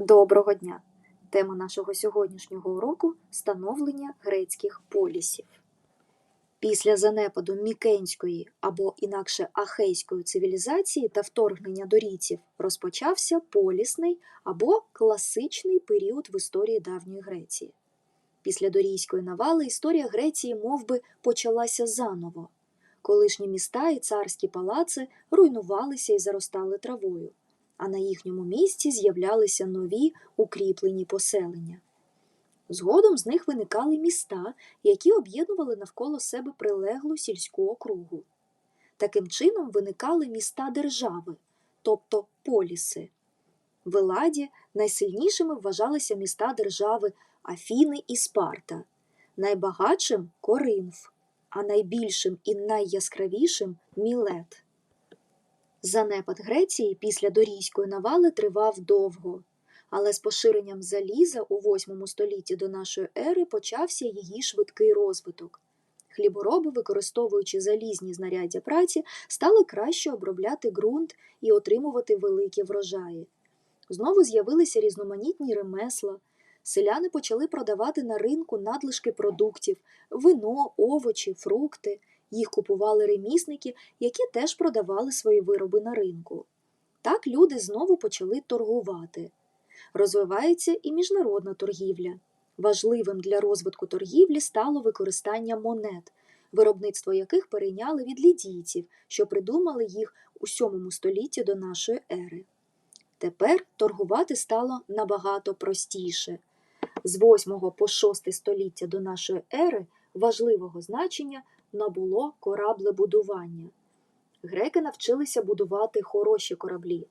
Доброго дня! Тема нашого сьогоднішнього уроку становлення грецьких полісів. Після занепаду мікенської або інакше ахейської цивілізації та вторгнення дорійців розпочався полісний або класичний період в історії давньої Греції. Після дорійської навали історія Греції мовби почалася заново. Колишні міста і царські палаци руйнувалися і заростали травою а на їхньому місці з'являлися нові укріплені поселення. Згодом з них виникали міста, які об'єднували навколо себе прилеглу сільську округу. Таким чином виникали міста держави, тобто поліси. В Еладі найсильнішими вважалися міста держави Афіни і Спарта, найбагатшим Коринф, а найбільшим і найяскравішим Мілет. Занепад Греції після дорійської навали тривав довго, але з поширенням заліза у VIII столітті до нашої ери почався її швидкий розвиток. Хлібороби, використовуючи залізні знаряддя праці, стали краще обробляти ґрунт і отримувати великі врожаї. Знову з'явилися різноманітні ремесла. Селяни почали продавати на ринку надлишки продуктів, вино, овочі, фрукти. Їх купували ремісники, які теж продавали свої вироби на ринку. Так люди знову почали торгувати. Розвивається і міжнародна торгівля. Важливим для розвитку торгівлі стало використання монет, виробництво яких перейняли від лідійців, що придумали їх у VII столітті до нашої ери. Тепер торгувати стало набагато простіше. З 8 по 6 століття до нашої ери важливого значення набуло кораблебудування. Греки навчилися будувати хороші кораблі,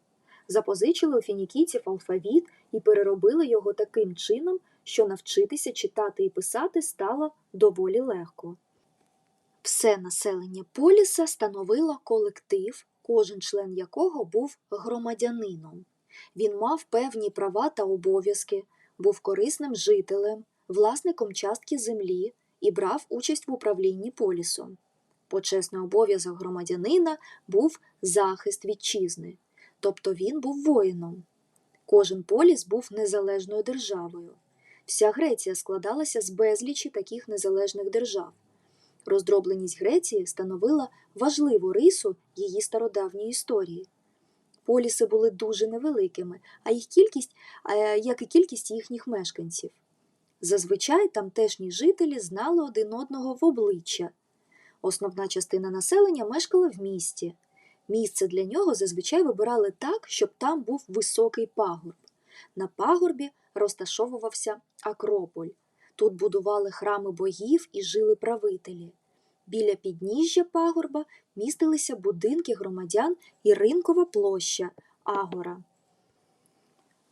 запозичили у фінікійців алфавіт і переробили його таким чином, що навчитися читати і писати стало доволі легко. Все населення поліса становило колектив, кожен член якого був громадянином. Він мав певні права та обов'язки, був корисним жителем, власником частки землі, і брав участь в управлінні полісом. Почесний обов'язок громадянина був захист вітчизни, тобто він був воїном. Кожен поліс був незалежною державою. Вся Греція складалася з безлічі таких незалежних держав. Роздробленість Греції становила важливу рису її стародавньої історії. Поліси були дуже невеликими, а їх кількість, як і кількість їхніх мешканців. Зазвичай тамтешні жителі знали один одного в обличчя. Основна частина населення мешкала в місті. Місце для нього зазвичай вибирали так, щоб там був високий пагорб. На пагорбі розташовувався Акрополь. Тут будували храми богів і жили правителі. Біля підніжжя пагорба містилися будинки громадян і ринкова площа Агора.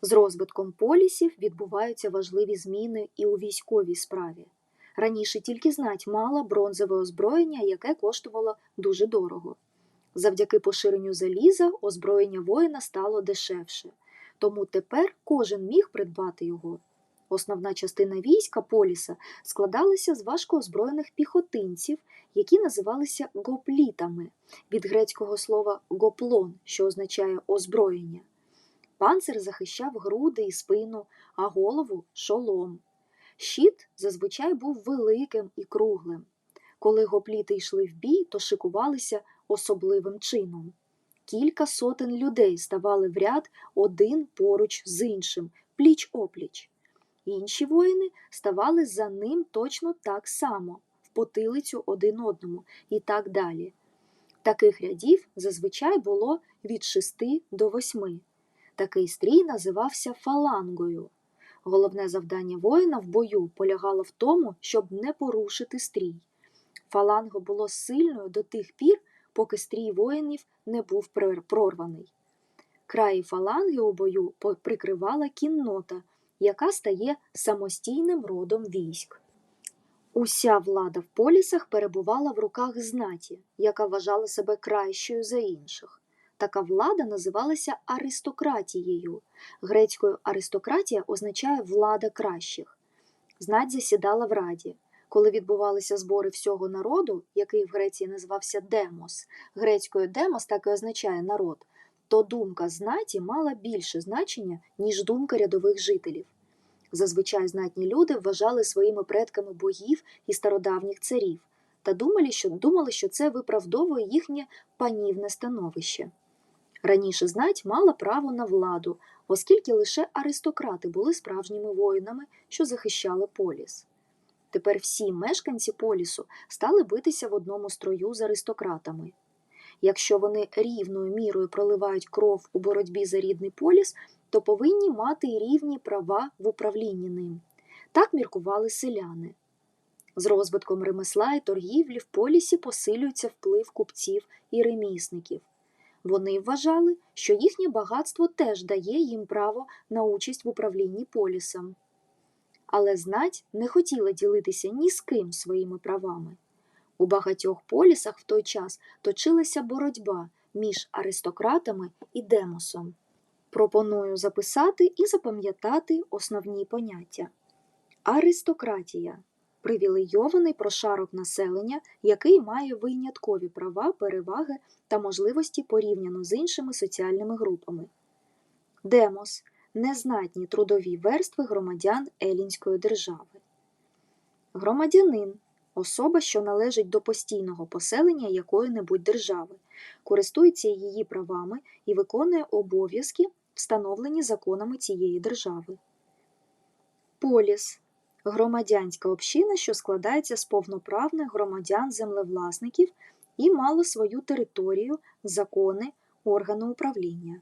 З розвитком полісів відбуваються важливі зміни і у військовій справі. Раніше тільки знать мала бронзове озброєння, яке коштувало дуже дорого. Завдяки поширенню заліза озброєння воїна стало дешевше, тому тепер кожен міг придбати його. Основна частина війська поліса складалася з важкоозброєних піхотинців, які називалися гоплітами від грецького слова гоплон, що означає озброєння. Панцир захищав груди і спину, а голову шолом. Щит зазвичай був великим і круглим. Коли гопліти йшли в бій, то шикувалися особливим чином. Кілька сотень людей ставали в ряд один поруч з іншим, пліч опліч. Інші воїни ставали за ним точно так само, в потилицю один одному і так далі. Таких рядів зазвичай було від шести до восьми. Такий стрій називався фалангою. Головне завдання воїна в бою полягало в тому, щоб не порушити стрій. Фаланго було сильною до тих пір, поки стрій воїнів не був прорваний. Краї фаланги у бою прикривала кіннота, яка стає самостійним родом військ. Уся влада в полісах перебувала в руках знаті, яка вважала себе кращою за інших. Така влада називалася аристократією. Грецькою аристократія означає влада кращих. Знать засідала в раді. Коли відбувалися збори всього народу, який в Греції називався Демос, грецькою демос так і означає народ, то думка знаті мала більше значення, ніж думка рядових жителів. Зазвичай знатні люди вважали своїми предками богів і стародавніх царів та думали, що, думали, що це виправдовує їхнє панівне становище. Раніше знать мала право на владу, оскільки лише аристократи були справжніми воїнами, що захищали поліс. Тепер всі мешканці полісу стали битися в одному строю з аристократами. Якщо вони рівною мірою проливають кров у боротьбі за рідний поліс, то повинні мати рівні права в управлінні ним. Так міркували селяни. З розвитком ремесла і торгівлі в полісі посилюється вплив купців і ремісників. Вони вважали, що їхнє багатство теж дає їм право на участь в управлінні полісом. Але знать не хотіла ділитися ні з ким своїми правами. У багатьох полісах в той час точилася боротьба між аристократами і демосом. Пропоную записати і запам'ятати основні поняття. Аристократія привілейований прошарок населення, який має виняткові права, переваги та можливості порівняно з іншими соціальними групами. Демос незнатні трудові верстви громадян Елінської держави. Громадянин особа, що належить до постійного поселення якої-небудь держави, користується її правами і виконує обов'язки, встановлені законами цієї держави. Поліс громадянська община, що складається з повноправних громадян землевласників і мала свою територію, закони, органи управління.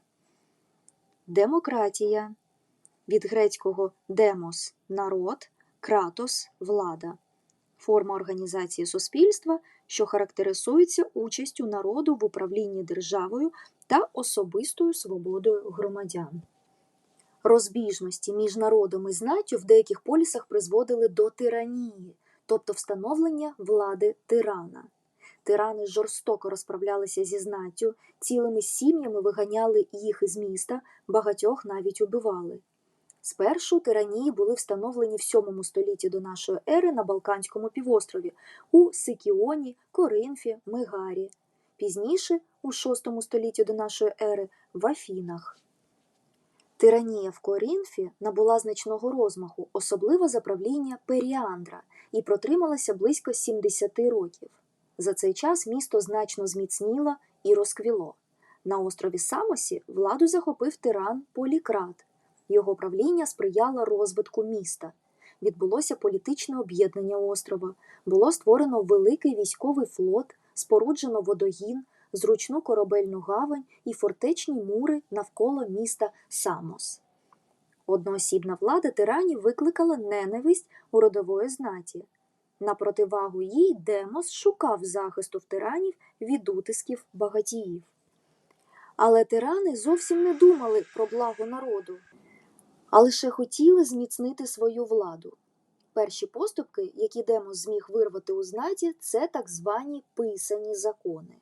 Демократія від грецького демос народ, кратос влада, форма організації суспільства, що характеризується участю народу в управлінні державою та особистою свободою громадян. Розбіжності між народом і знаттю в деяких полісах призводили до тиранії, тобто встановлення влади тирана. Тирани жорстоко розправлялися зі знаттю, цілими сім'ями виганяли їх із міста, багатьох навіть убивали. Спершу тиранії були встановлені в VII столітті до нашої ери на Балканському півострові у Сикіоні, Коринфі, Мегарі, пізніше у VI столітті до нашої ери в Афінах. Тиранія в Коринфі набула значного розмаху, особливо за правління Періандра, і протрималася близько 70 років. За цей час місто значно зміцніло і розквіло. На острові Самосі владу захопив тиран Полікрат. Його правління сприяло розвитку міста. Відбулося політичне об'єднання острова, було створено великий військовий флот, споруджено водогін, зручну корабельну гавань і фортечні мури навколо міста Самос. Одноосібна влада тиранів викликала ненависть у родової знаті. На противагу їй Демос шукав захисту в тиранів від утисків багатіїв. Але тирани зовсім не думали про благо народу, а лише хотіли зміцнити свою владу. Перші поступки, які Демос зміг вирвати у знаті, це так звані писані закони.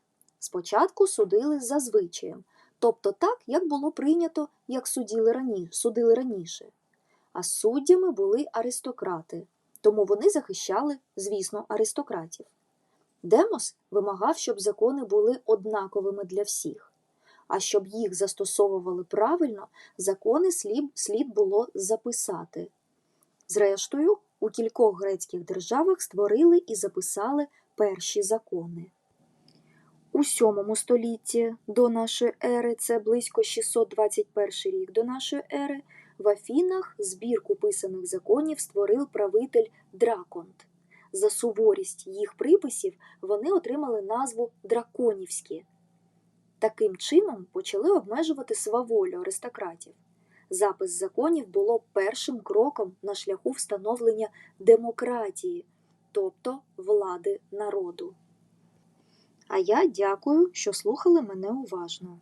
Спочатку судили за звичаєм, тобто так, як було прийнято, як судили раніше, судили раніше. А суддями були аристократи, тому вони захищали, звісно, аристократів. Демос вимагав, щоб закони були однаковими для всіх, а щоб їх застосовували правильно, закони слід, слід було записати. Зрештою, у кількох грецьких державах створили і записали перші закони. У VII столітті до нашої ери, це близько 621 рік до нашої ери, в Афінах збірку писаних законів створив правитель Драконт. За суворість їх приписів вони отримали назву драконівські. Таким чином почали обмежувати сваволю аристократів. Запис законів було першим кроком на шляху встановлення демократії, тобто влади народу. А я дякую, що слухали мене уважно.